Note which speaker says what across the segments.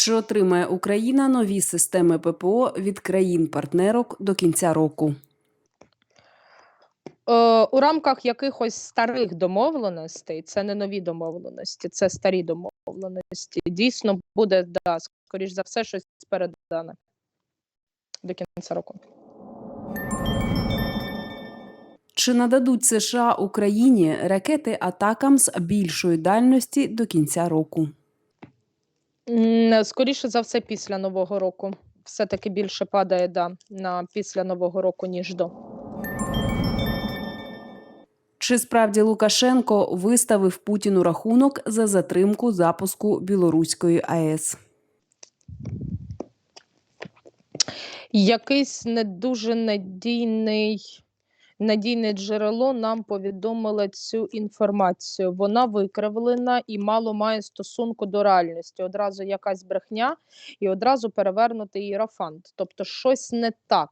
Speaker 1: Чи отримає Україна нові системи ППО від країн-партнерок до кінця року?
Speaker 2: Е, у рамках якихось старих домовленостей, це не нові домовленості, це старі домовленості. Дійсно буде, да, скоріш за все, щось передане до кінця року.
Speaker 1: Чи нададуть США Україні ракети Атакамс більшої дальності до кінця року?
Speaker 2: М, Скоріше за все, після Нового року. Все-таки більше падає да, на після Нового року, ніж до.
Speaker 1: Чи справді Лукашенко виставив Путіну рахунок за затримку запуску білоруської АЕС?
Speaker 2: Якийсь не дуже надійний, надійне джерело нам повідомило цю інформацію. Вона викривлена і мало має стосунку до реальності. Одразу якась брехня і одразу перевернутий іерофант. Тобто щось не так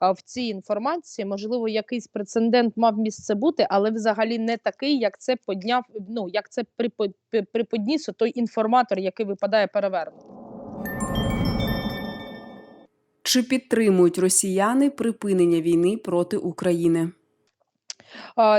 Speaker 2: в цій інформації. Можливо, якийсь прецедент мав місце бути, але взагалі не такий, як це подняв. Ну як це припо- приподніс той інформатор, який випадає перевернутий.
Speaker 1: Чи підтримують росіяни припинення війни проти України?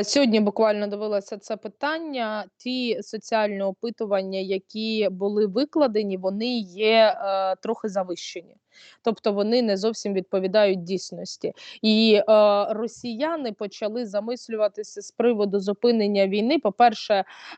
Speaker 2: Сьогодні буквально дивилася це питання. Ті соціальні опитування, які були викладені, вони є е, трохи завищені, тобто вони не зовсім відповідають дійсності. І е, росіяни почали замислюватися з приводу зупинення війни. По-перше,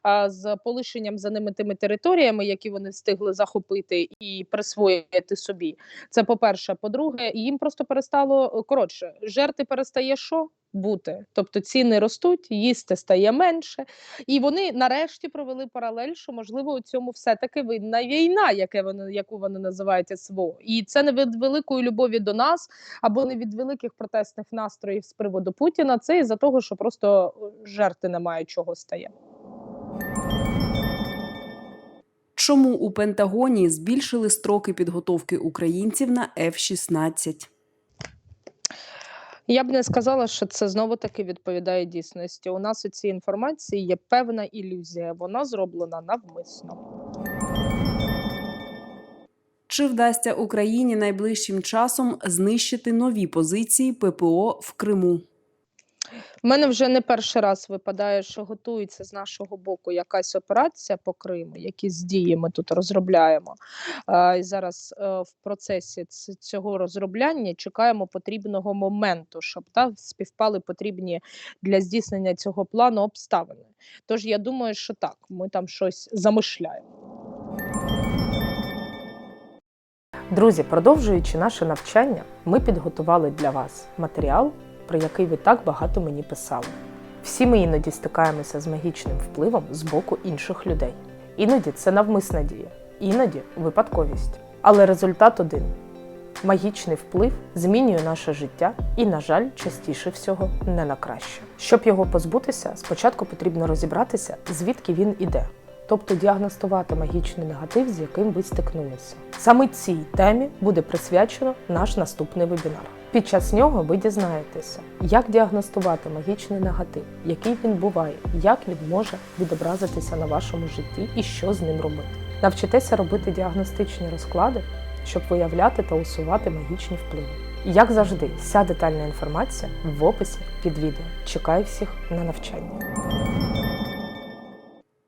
Speaker 2: е, з полишенням за ними тими територіями, які вони встигли захопити і присвоїти собі. Це по-перше. По-друге, їм просто перестало коротше, жерти перестає що? бути. Тобто ціни ростуть, їсти стає менше. І вони нарешті провели паралель, що можливо у цьому все-таки винна війна, яке вони, яку вони називають СВО. І це не від великої любові до нас або не від великих протестних настроїв з приводу Путіна. Це із-за того, що просто е, жерти немає чого стає.
Speaker 1: Чому у Пентагоні збільшили строки підготовки українців на F-16?
Speaker 2: Я б не сказала, що це знову таки відповідає дійсності. У нас у цій інформації є певна ілюзія. Вона зроблена навмисно.
Speaker 1: Чи вдасться Україні найближчим часом знищити нові позиції ППО в Криму?
Speaker 2: У мене вже не перший раз випадає, що готується з нашого боку якась операція по Криму, якісь дії ми тут розробляємо. І зараз е, в процесі цього розробляння чекаємо потрібного моменту, щоб та, співпали потрібні для здійснення цього плану обставини. Тож я думаю, що так, ми там щось замишляємо.
Speaker 3: Друзі, продовжуючи наше навчання, ми підготували для вас матеріал, про який ви так багато мені писали. Всі ми іноді стикаємося з магічним впливом з боку інших людей. Іноді це навмисна дія, іноді випадковість. Але результат один: магічний вплив змінює наше життя і, на жаль, частіше всього не на краще. Щоб його позбутися, спочатку потрібно розібратися, звідки він іде тобто діагностувати магічний негатив, з яким ви стикнулися. Саме цій темі буде присвячено наш наступний вебінар. Під час нього ви дізнаєтеся, як діагностувати магічний негатив, який він буває, як він може відобразитися на вашому житті і що з ним робити. Навчитеся робити діагностичні розклади, щоб виявляти та усувати магічні впливи. Як завжди, вся детальна інформація в описі під відео. Чекаю всіх на навчання.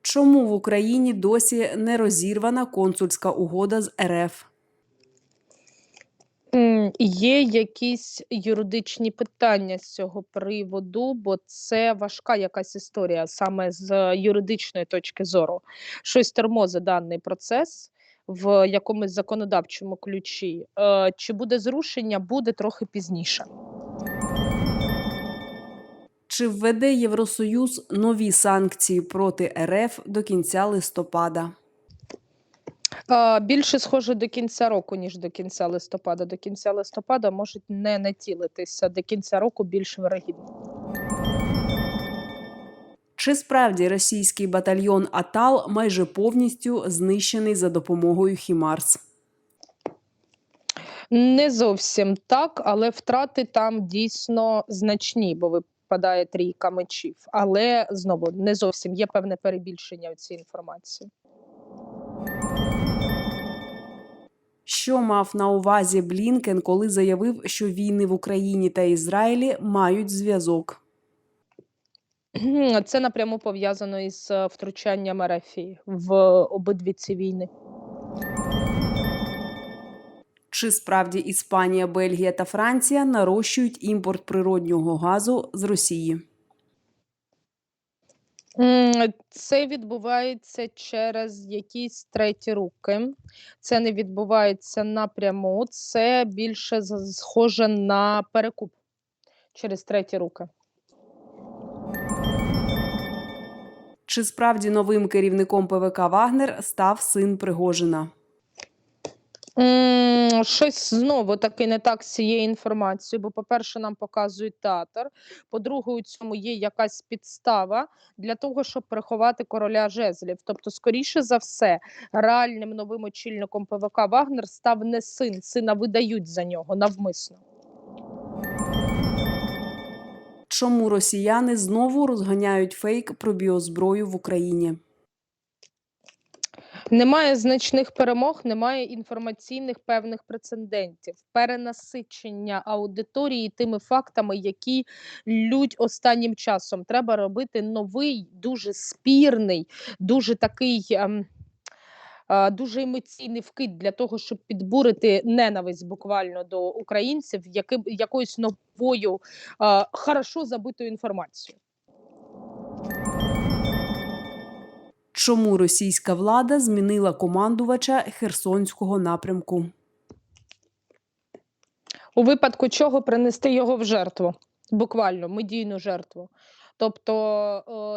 Speaker 1: Чому в Україні досі не розірвана консульська угода з РФ?
Speaker 2: Є якісь юридичні питання з цього приводу, бо це важка якась історія саме з юридичної точки зору. Щось тормозить даний процес в якомусь законодавчому ключі. Е, Чи буде зрушення, буде трохи пізніше.
Speaker 1: Чи введе Євросоюз нові санкції проти РФ до кінця листопада?
Speaker 2: Більше схоже до кінця року, ніж до кінця листопада. До кінця листопада можуть не натілитися. До кінця року більш вирогідно.
Speaker 1: Чи справді російський батальйон Атал майже повністю знищений за допомогою Хімарс?
Speaker 2: Не зовсім так, але втрати там дійсно значні, бо випадає трійка мечів. Але знову не зовсім є певне перебільшення у цій інформації.
Speaker 1: Що мав на увазі Блінкен, коли заявив, що війни в Україні та Ізраїлі мають зв'язок?
Speaker 2: Це напряму пов'язано із е, втручанням РФ в обидві ці війни.
Speaker 1: Чи справді Іспанія, Бельгія та Франція нарощують імпорт природнього газу з Росії?
Speaker 2: Це відбувається через якісь треті руки. Це не відбувається напряму, це більше схоже на перекуп через треті руки.
Speaker 1: Чи справді новим керівником ПВК Вагнер став син Пригожина?
Speaker 2: Щось знову таки не так з цією інформацією, бо, по-перше, нам показують театр. По-друге, у цьому є якась підстава для того, щоб приховати короля жезлів. Тобто, скоріше за все, реальним новим очільником ПВК Вагнер став не син, сина видають за нього навмисно.
Speaker 1: Чому росіяни знову розганяють фейк про біозброю в Україні?
Speaker 2: Немає значних перемог, немає інформаційних певних прецедентів, перенасичення аудиторії тими фактами, які лють останнім часом. Треба робити новий, дуже спірний, дуже такий. ем, Дуже емоційний вкид для того, щоб підбурити ненависть буквально до українців, яким якоюсь новою е, хорошо забитою інформацією.
Speaker 1: Чому російська влада змінила командувача Херсонського напрямку?
Speaker 2: у випадку чого принести його в жертву, буквально медійну жертву. Тобто,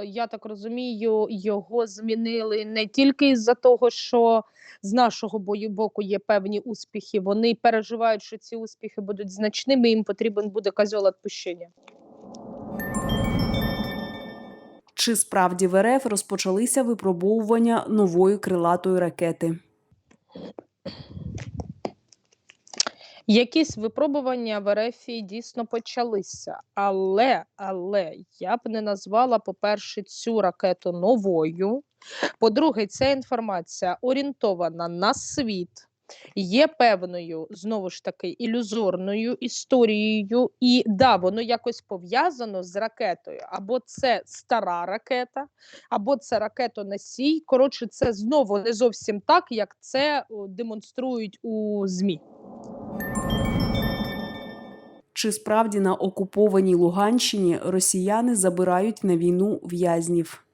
Speaker 2: е, я так розумію, його змінили не тільки із-за того, що з нашого бою боку є певні успіхи. Вони переживають, що ці успіхи будуть значними. Їм потрібен буде козьол відпущення.
Speaker 1: Чи справді в РФ розпочалися випробовування нової крилатої ракети?
Speaker 2: Якісь випробування в РФ дійсно почалися, але, але я б не назвала, по-перше, цю ракету новою. По-друге, ця інформація орієнтована на світ, є певною, знову ж таки, ілюзорною історією, і да, воно якось пов'язано з ракетою. Або це стара ракета, або це ракетоносій. Коротше, це знову не зовсім так, як це демонструють у ЗМІ.
Speaker 1: Чи справді на окупованій Луганщині росіяни забирають на війну в'язнів?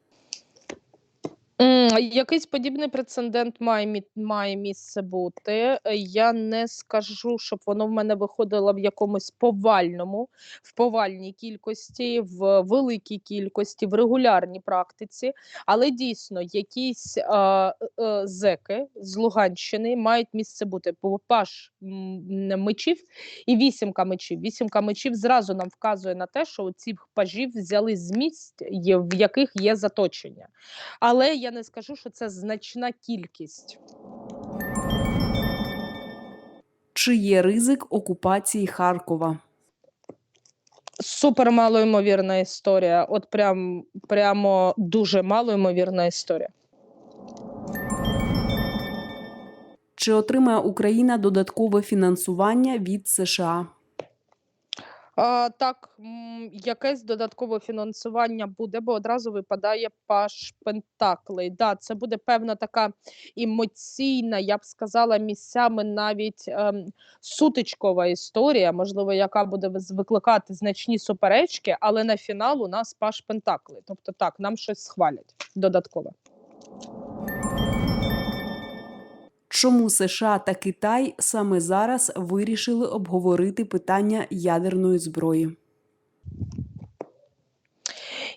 Speaker 2: Якийсь подібний прецедент має, має місце бути. Я не скажу, щоб воно в мене виходило в якомусь повальному, в повальній кількості, в великій кількості, в регулярній практиці. Але дійсно якісь е, е, зеки з Луганщини мають місце бути. Паш мечів і вісімка мечів. Вісімка мечів зразу нам вказує на те, що ці пажів взяли з місць, в яких є заточення. Але я не скажу, що це значна кількість.
Speaker 1: Чи є ризик окупації Харкова?
Speaker 2: Супер малоймовірна історія. От прям прямо дуже малоймовірна історія.
Speaker 1: Чи отримає Україна додаткове фінансування від США?
Speaker 2: Так, якесь додаткове фінансування буде, бо одразу випадає паш Пентаклей. Да, це буде певна така емоційна, я б сказала, місцями навіть ем, сутичкова історія, можливо, яка буде викликати значні суперечки, але на фінал у нас паш Пентаклей. Тобто так, нам щось схвалять додатково.
Speaker 1: Чому США та Китай саме зараз вирішили обговорити питання ядерної зброї?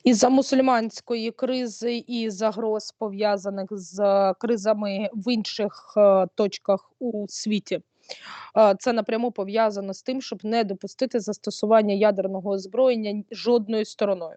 Speaker 2: із-за мусульманської кризи і загроз пов'язаних з е, кризами в інших е, точках у світі. Е, Це напряму пов'язано з тим, щоб не допустити застосування ядерного озброєння жодною стороною.